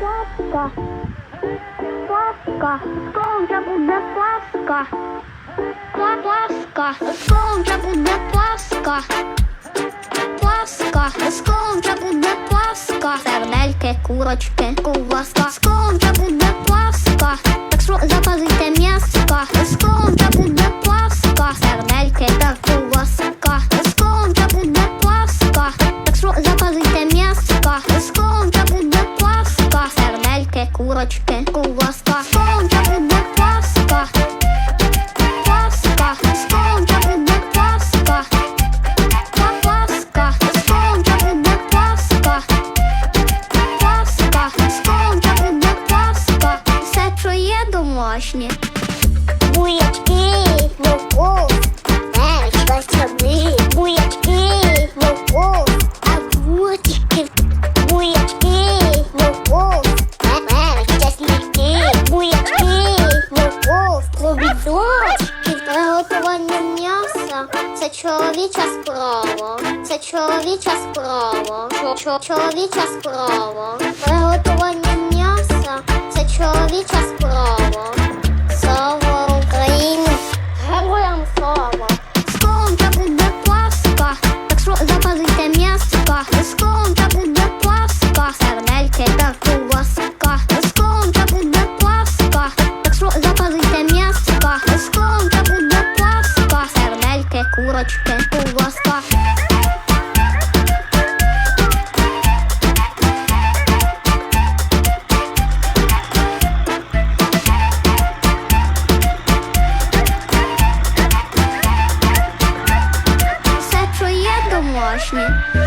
Пласка. Скоро вже буде пласка. Скоро вже буде пласка. Пласка. Скоро буде пласка. Сердельки, курочки, куваска. Вже буде курочки, куваска. Скоро вже буде. Пласка. Скоро вже буде. Пласка. Скоро вже буде. Пласка. Скоро вже буде пласка. Все, що є домашнє. Це чоловіча справа. Це чоловіча справа. Чоловіча справа. Приготування м'яса. Це чоловіча справа. Слава Україні. Героям слава. Скором та буде плавська. Так що запалиться м'яска. Скором та буде плавська. Сардельки та куласка. Скором та буде плавська. Так що запалиться м'ясо. курочки у ласка. Все чує домашнє.